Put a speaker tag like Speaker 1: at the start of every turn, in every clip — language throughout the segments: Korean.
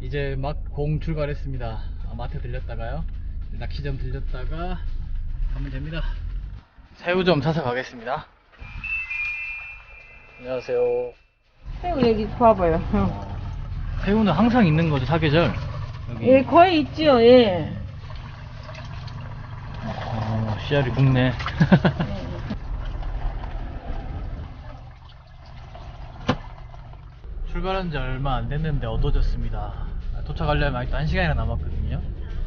Speaker 1: 이제 막 공 출발했습니다. 아, 마트 들렸다가요. 낚시점 들렸다가 가면 됩니다. 새우 좀 사서 가겠습니다. 안녕하세요.
Speaker 2: 새우 여기 봐봐요. 어.
Speaker 1: 새우는 항상 있는 거죠, 사계절. 여기.
Speaker 2: 예, 거의 있죠, 예.
Speaker 1: 어, 씨알이 굵네. 출발한 지 얼마 안 됐는데 어두워졌습니다. 아, 도착하려면 아직도 1시간이나 남았거든요.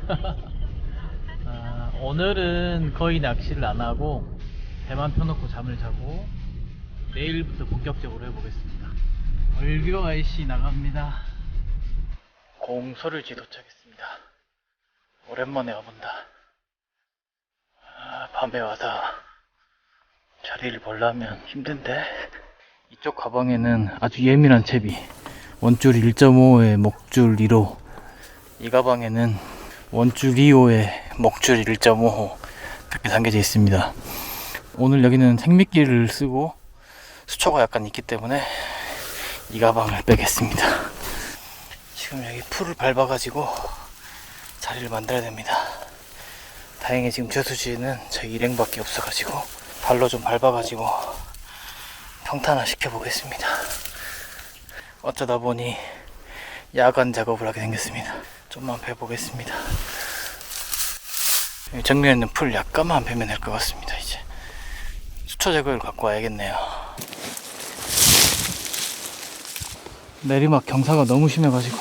Speaker 1: 아, 오늘은 거의 낚시를 안 하고 배만 펴놓고 잠을 자고 내일부터 본격적으로 해보겠습니다. 얼기로 IC 나갑니다. 공소를지 도착했습니다. 오랜만에 와본다. 아, 밤에 와서 자리를 보려면 힘든데 이쪽 가방에는 아주 예민한 채비 원줄 1.5에 목줄 2호 이 가방에는 원줄 2호에 목줄 1.5호 그렇게 담겨져 있습니다. 오늘 여기는 생미끼를 쓰고 수초가 약간 있기 때문에 이 가방을 빼겠습니다. 지금 여기 풀을 밟아가지고 자리를 만들어야 됩니다. 다행히 지금 저수지에는 저 일행밖에 없어가지고 발로 좀 밟아가지고 평탄화 시켜보겠습니다. 어쩌다 보니 야간 작업을 하게 생겼습니다. 좀만 베보겠습니다. 정면에 있는 풀 약간만 베면 될 것 같습니다. 이제 수초 제거를 갖고 와야겠네요. 내리막 경사가 너무 심해가지고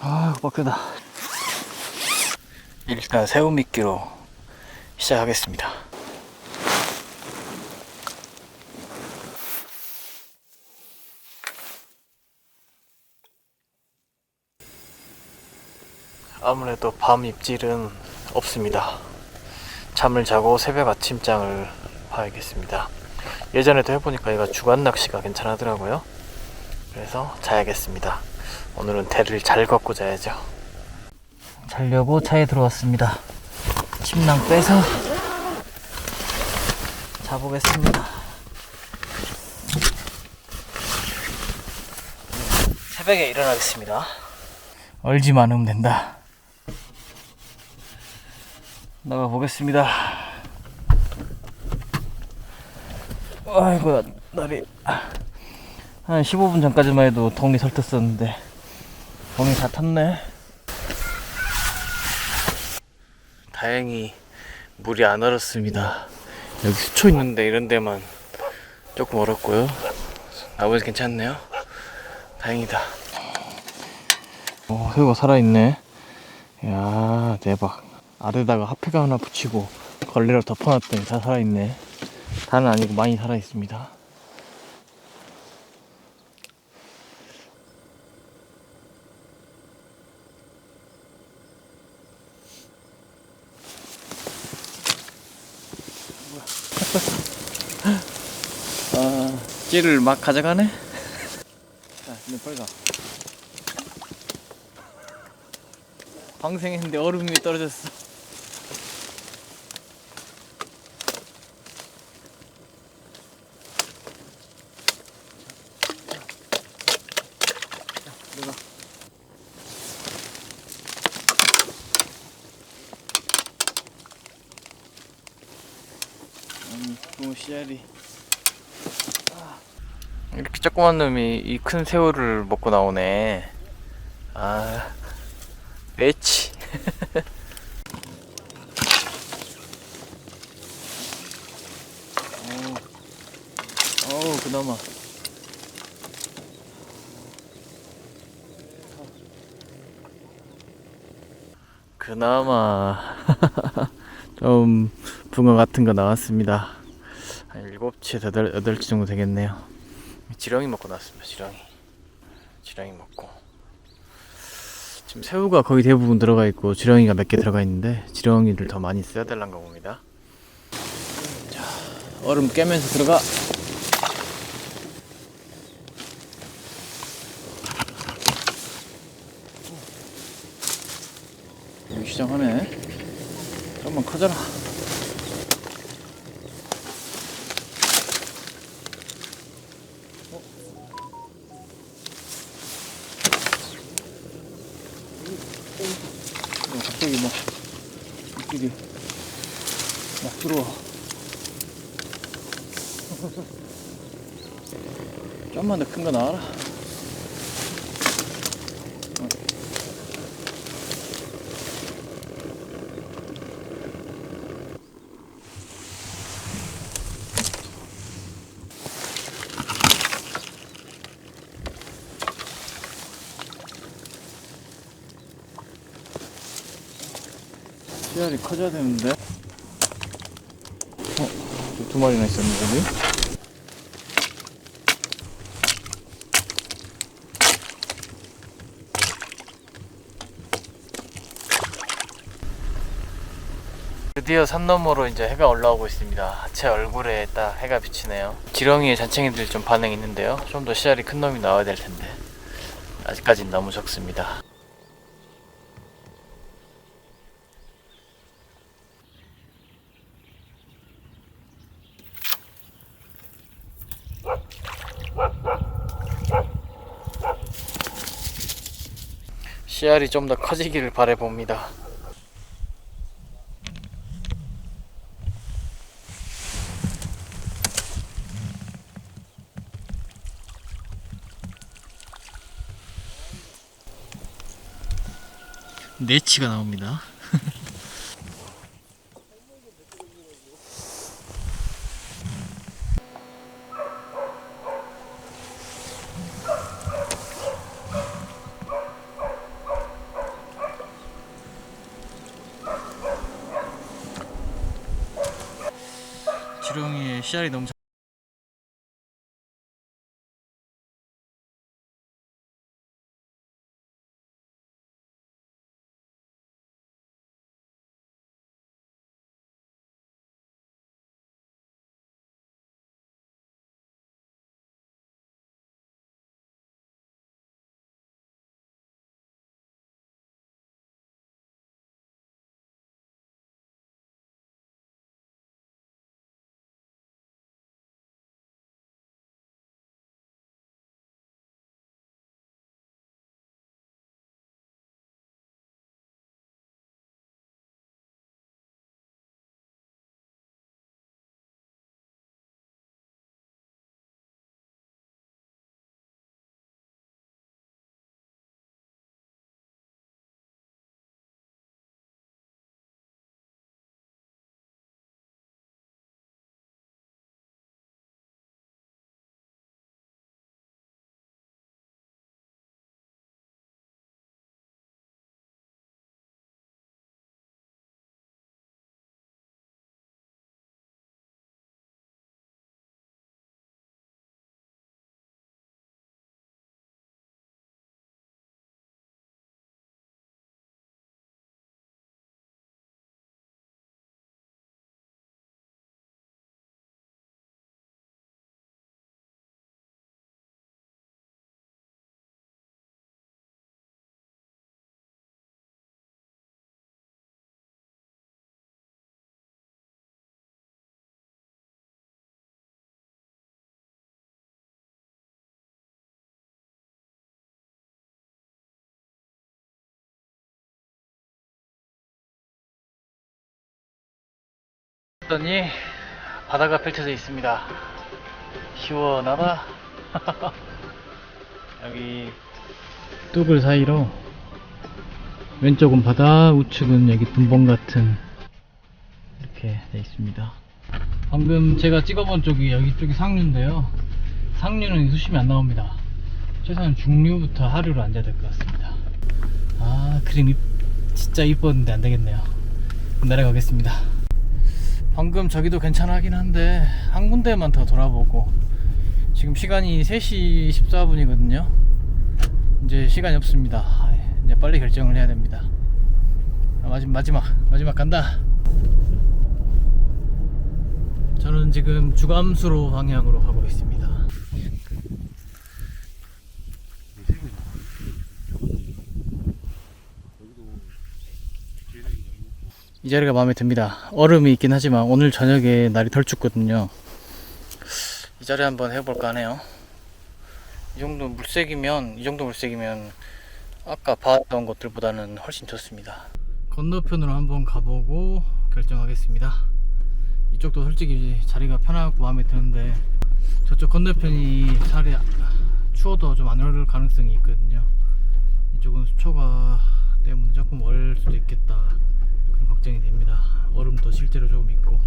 Speaker 1: 아, 빡세다. 일단 새우 미끼로 시작하겠습니다. 아무래도 밤 입질은 없습니다. 잠을 자고 새벽 아침장을 봐야겠습니다. 예전에도 해보니까 얘가 주간 낚시가 괜찮하더라고요. 그래서 자야겠습니다. 오늘은 대를 잘 걷고 자야죠. 자려고 차에 들어왔습니다. 침낭 빼서 자보겠습니다. 새벽에 일어나겠습니다. 얼지만 하면 된다. 나가 보겠습니다. 아이고 날이 한 15분 전까지만 해도 동이 설쳤었는데 동이 다 탔네. 다행히 물이 안 얼었습니다. 여기 수초 있는데 이런 데만 조금 얼었고요. 나머지 괜찮네요. 다행이다. 오, 새우가 살아있네. 야 대박. 아래다가 하피가 하나 붙이고 걸레로 덮어놨더니 다 살아있네. 다는 아니고 많이 살아있습니다. 아, 찌를 막 가져가네? 자, 근데 빨리 가. 방생했는데 얼음이 떨어졌어. 들어가. 아니, 너무 씨알이. 이렇게 조그만 놈이 이 큰 새우를 먹고 나오네. 아, 매치. 오, 어우, 그나마. 그나마 좀 붕어 같은 거 나왔습니다. 한 7시에서 8, 8시 정도 되겠네요. 지렁이 먹고 나왔습니다. 지렁이. 지렁이 먹고. 지금 새우가 거의 대부분 들어가 있고 지렁이가 몇 개 들어가 있는데 지렁이를 더 많이 써야 될란가 봅니다. 자, 얼음 깨면서 들어가. 여기 시장하네. 좀만 커져라. 좀만 더 큰 거 나와라. 씨알이 커져야 되는데. 어, 또두 마리나 있었네, 여 드디어 산 너머로 이제 해가 올라오고 있습니다. 제 얼굴에 딱 해가 비치네요. 지렁이에 잔챙이들 좀 반응이 있는데요. 좀더 씨알이 큰 놈이 나와야 될 텐데 아직까진 너무 적습니다. 씨알이 좀 더 커지기를 바래 봅니다. 네치가 나옵니다. 지렁이에 씨알이 너무 더니 바다가 펼쳐져 있습니다. 시원하다. 여기 뚝을 사이로 왼쪽은 바다, 우측은 여기 둔봉 같은 이렇게 돼 있습니다. 방금 제가 찍어본 쪽이 여기 쪽이 상류인데요. 상류는 수심이 안 나옵니다. 최소한 중류부터 하류로 앉아야 될 것 같습니다. 아 그림 이- 진짜 이뻤는데 안 되겠네요. 내려가겠습니다. 방금 저기도 괜찮하긴 한데 한 군데만 더 돌아보고 지금 시간이 3시 14분이거든요. 이제 시간이 없습니다. 아, 이제 빨리 결정을 해야 됩니다. 아, 마지막 마지막 간다. 저는 지금 주감수로 방향으로 가고 있습니다 이 자리가 마음에 듭니다. 얼음이 있긴 하지만 오늘 저녁에 날이 덜 춥거든요. 이 자리 한번 해볼까 하네요. 이 정도 물색이면 이 정도 물색이면 아까 봤던 것들보다는 훨씬 좋습니다. 건너편으로 한번 가보고 결정하겠습니다. 이쪽 이쪽도 솔직히 자리가 편하고 마음에 드는데 저쪽 건너편이 차라리 추워도 좀안 오를 가능성이 있거든요. 이쪽은 수초가 때문에 조금 얼 수도 있겠다 걱정이 됩니다. 얼음도 실제로 조금 있고.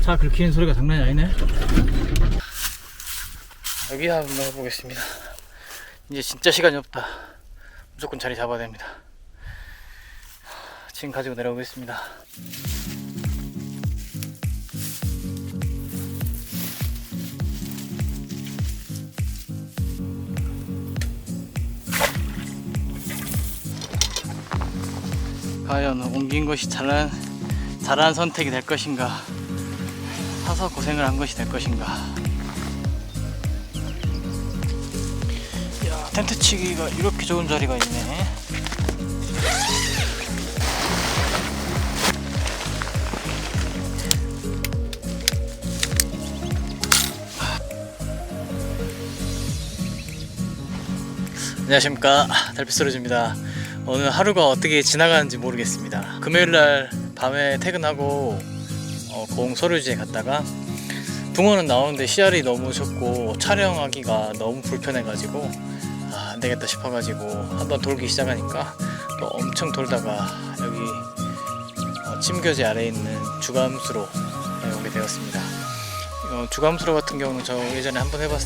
Speaker 1: 차 긁히는 소리가 장난이 아니네. 여기 한번 해보겠습니다. 이제 진짜 시간이 없다. 무조건 자리 잡아야 됩니다. 짐 가지고 내려오겠습니다. 과연 옮긴 것이 잘한 잘한 선택이 될 것인가? 사서 고생을 한 것이 될 것인가? 야 텐트 치기가 이렇게 좋은 자리가 있네. 안녕하십니까. 달빛 소리입니다. 오늘 하루가 어떻게 지나가는지 모르겠습니다. 금요일날 밤에 퇴근하고 어, 공 서류지에 갔다가 붕어는 나오는데 씨알이 너무 적고 촬영하기가 너무 불편해가지고 아, 안 되겠다 싶어가지고 한번 돌기 시작하니까 또 엄청 돌다가 여기 어, 침교제 아래에 있는 주감수로 네, 오게 되었습니다. 어, 주감수로 같은 경우는 저 예전에 한번 해봤,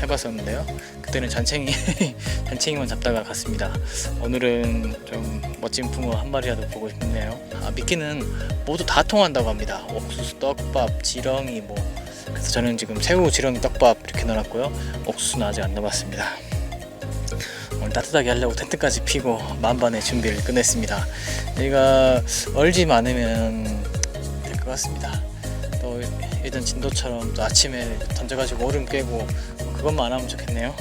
Speaker 1: 해봤었는데요. 그때는 잔챙이 잔챙이만 잡다가 갔습니다. 오늘은 좀 멋진 붕어 한 마리라도 보고 싶네요. 아, 미끼는 모두 다 통한다고 합니다. 옥수수 떡밥, 지렁이 뭐 그래서 저는 지금 새우 지렁이 떡밥 이렇게 넣어놨고요. 옥수수는 아직 안 넣어봤습니다. 오늘 따뜻하게 하려고 텐트까지 피고 만반의 준비를 끝냈습니다. 여기가 얼지 않으면 될 것 같습니다. 또 예전 진도처럼 또 아침에 던져가지고 얼음 깨고 그것만 안 하면 좋겠네요.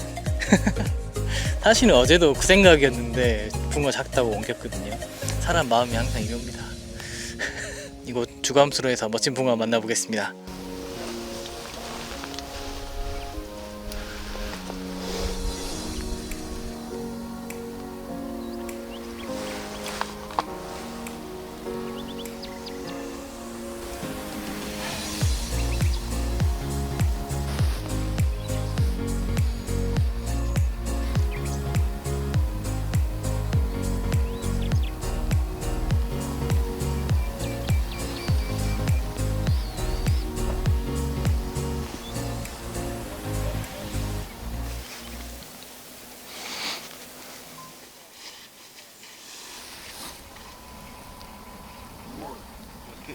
Speaker 1: 사실은 어제도 그 생각이었는데 붕어 작다고 옮겼거든요. 사람 마음이 항상 이럽니다. 이곳 주감수로에서 멋진 붕어 만나보겠습니다.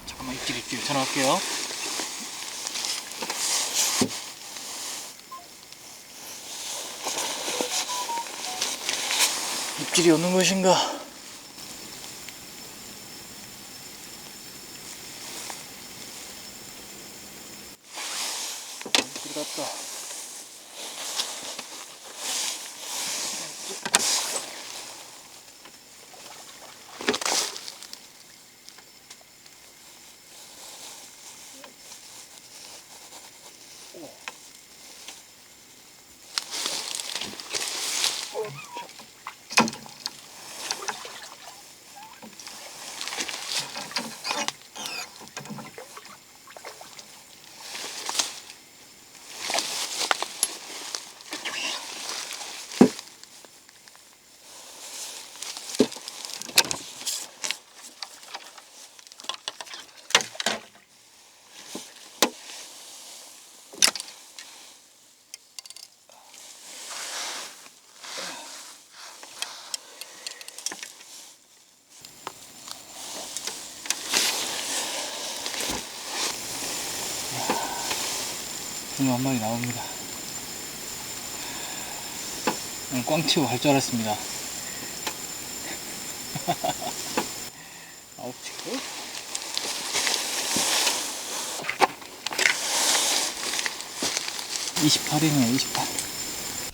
Speaker 1: 잠깐만 입질 입질 전화 할게요. 입질이 오는 것인가? 붕어 한 마리 나옵니다. 꽝 치고 갈 줄 알았습니다. 아홉 치고. (28이네요) (28)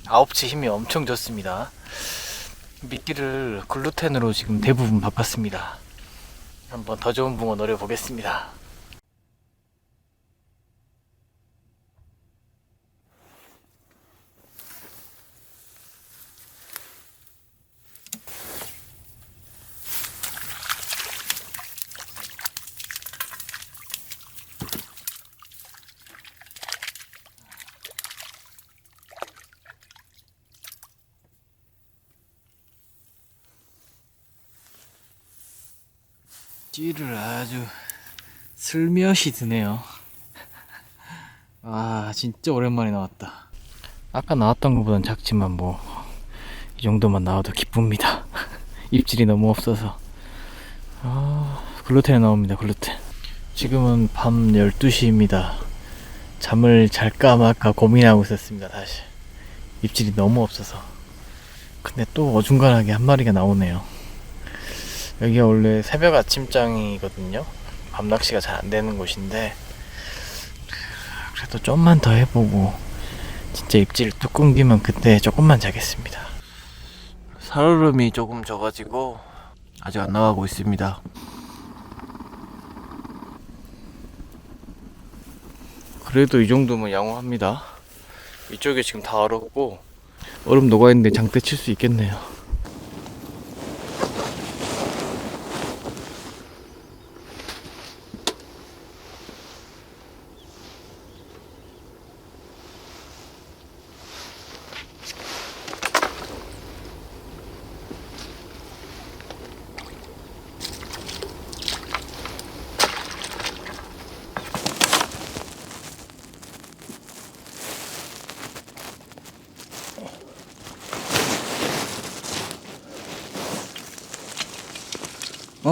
Speaker 1: 아홉치 힘이 엄청 좋습니다 미끼를 글루텐으로 지금 대부분 바꿨습니다 한번 더 좋은 붕어 노려보겠습니다 찌를 아주 슬며시 드네요. 아 진짜 오랜만에 나왔다. 아까 나왔던 것보단 작지만 뭐 이 정도만 나와도 기쁩니다. 입질이 너무 없어서. 아 글루텐 나옵니다. 글루텐. 지금은 밤 12시입니다. 잠을 잘까 말까 고민하고 있었습니다. 다시 입질이 너무 없어서. 근데 또 어중간하게 한 마리가 나오네요. 여기가 원래 새벽 아침장이거든요. 밤 낚시가 잘 안 되는 곳인데 그래도 좀만 더 해보고 진짜 입질 뚝 끊기면 그때 조금만 자겠습니다. 살얼음이 조금 져가지고 아직 안 나가고 있습니다. 그래도 이 정도면 양호합니다. 이쪽에 지금 다 얼었고 얼음 녹아 있는데 장대 칠 수 있겠네요.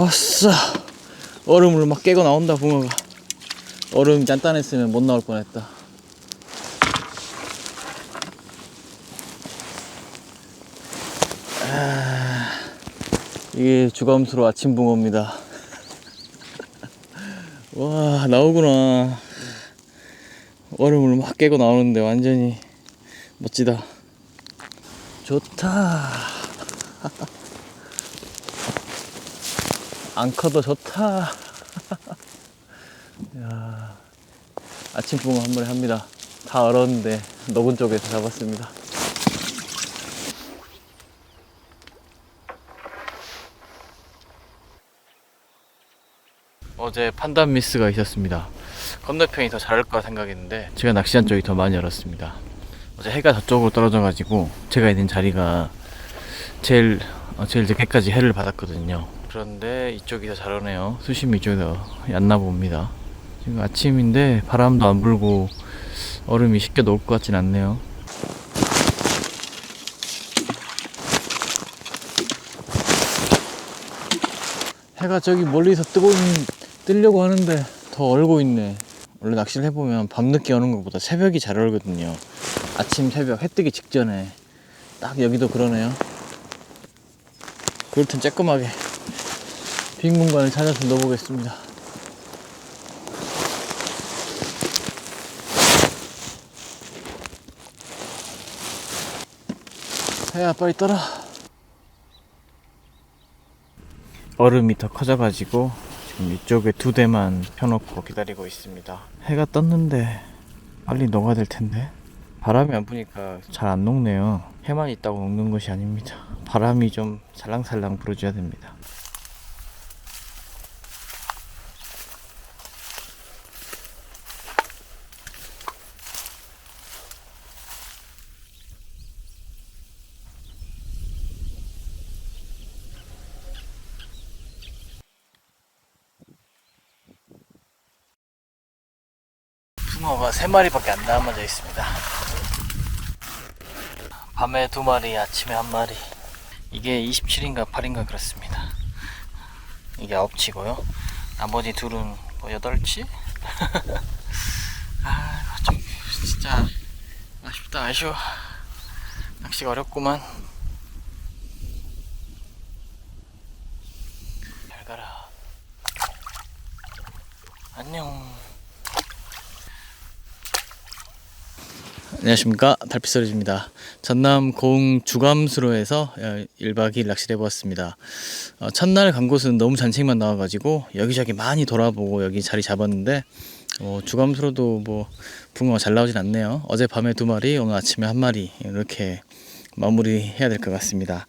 Speaker 1: 아싸. 얼음을 막 깨고 나온다 붕어가. 얼음 짠단했으면 못 나올 뻔했다. 아, 이게 주감수로 아침 붕어입니다. 와 나오구나. 얼음을 막 깨고 나오는데 완전히 멋지다. 좋다 앙커도 좋다. 야, 아침 붕어 한 마리 합니다. 다 얼었는데 녹은 쪽에서 잡았습니다. 어제 판단 미스가 있었습니다. 건너편이 더 잘할 거라 생각했는데 제가 낚시한 쪽이 더 많이 얼었습니다. 어제 해가 저쪽으로 떨어져가지고 제가 있는 자리가 제일 어, 제일 늦게까지 해를 받았거든요. 그런데 이쪽이 더 잘 오네요. 수심이 이쪽이 더 얕나 봅니다. 지금 아침인데 바람도 안 불고 얼음이 쉽게 녹을 것 같진 않네요. 해가 저기 멀리서 뜨고 뜨려고 하는데 더 얼고 있네. 원래 낚시를 해보면 밤늦게 오는 것보다 새벽이 잘 얼거든요. 아침 새벽 해 뜨기 직전에 딱 여기도 그러네요. 땐 쬐끔하게 빈 공간을 찾아서 넣어보겠습니다. 해야 빨리 떠라. 얼음이 더 커져가지고 지금 이쪽에 두 대만 펴놓고 기다리고 있습니다. 해가 떴는데 빨리 녹아야 될 텐데 바람이 안 부니까 잘 안 녹네요. 해만 있다고 녹는 것이 아닙니다. 바람이 좀 살랑살랑 불어줘야 됩니다. 붕어가 세 마리밖에 안 남아져 있습니다. 밤에 두 마리, 아침에 한 마리. 이게 27인가 8인가 그렇습니다. 이게 아홉 치고요. 나머지 둘은 뭐 여덟 치? 아, 좀 진짜 아쉽다, 아쉬워. 낚시가 어렵구만. 잘 가라. 안녕. 안녕하십니까. 달빛소리입니다. 전남 고흥 주감수로에서 1박 2일 낚시를 해보았습니다. 어, 첫날 간 곳은 너무 잔책만 나와가지고 여기저기 많이 돌아보고 여기 자리 잡았는데 어, 주감수로도 뭐 붕어가 잘 나오진 않네요. 어젯밤에 두 마리 오늘 아침에 한 마리 이렇게 마무리 해야 될 것 같습니다.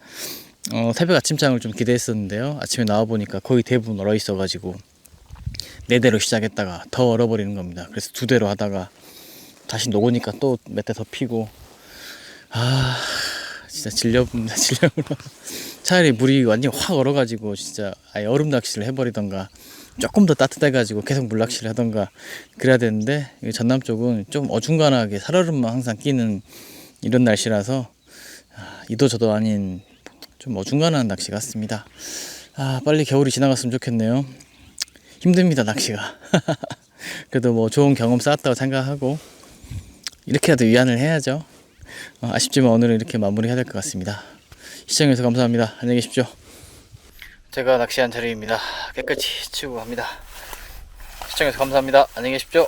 Speaker 1: 어, 새벽 아침장을 좀 기대했었는데요. 아침에 나와보니까 거의 대부분 얼어 있어가지고 네 대로 시작했다가 더 얼어버리는 겁니다. 그래서 두 대로 하다가 다시 녹으니까 또 몇 대 더 피고 아 진짜 질려봅니다 질려불어 차라리 물이 완전히 확 얼어가지고 진짜 아예 얼음 낚시를 해버리던가 조금 더 따뜻해가지고 계속 물 낚시를 하던가 그래야 되는데 이 전남 쪽은 좀 어중간하게 살얼음만 항상 끼는 이런 날씨라서 아, 이도 저도 아닌 좀 어중간한 낚시 같습니다. 아 빨리 겨울이 지나갔으면 좋겠네요. 힘듭니다 낚시가. 그래도 뭐 좋은 경험 쌓았다고 생각하고 이렇게라도 위안을 해야죠. 어, 아쉽지만 오늘은 이렇게 마무리해야 될 것 같습니다. 시청해주셔서 감사합니다. 안녕히 계십시오. 제가 낚시한 자리입니다. 깨끗이 치우고 갑니다. 시청해주셔서 감사합니다. 안녕히 계십시오.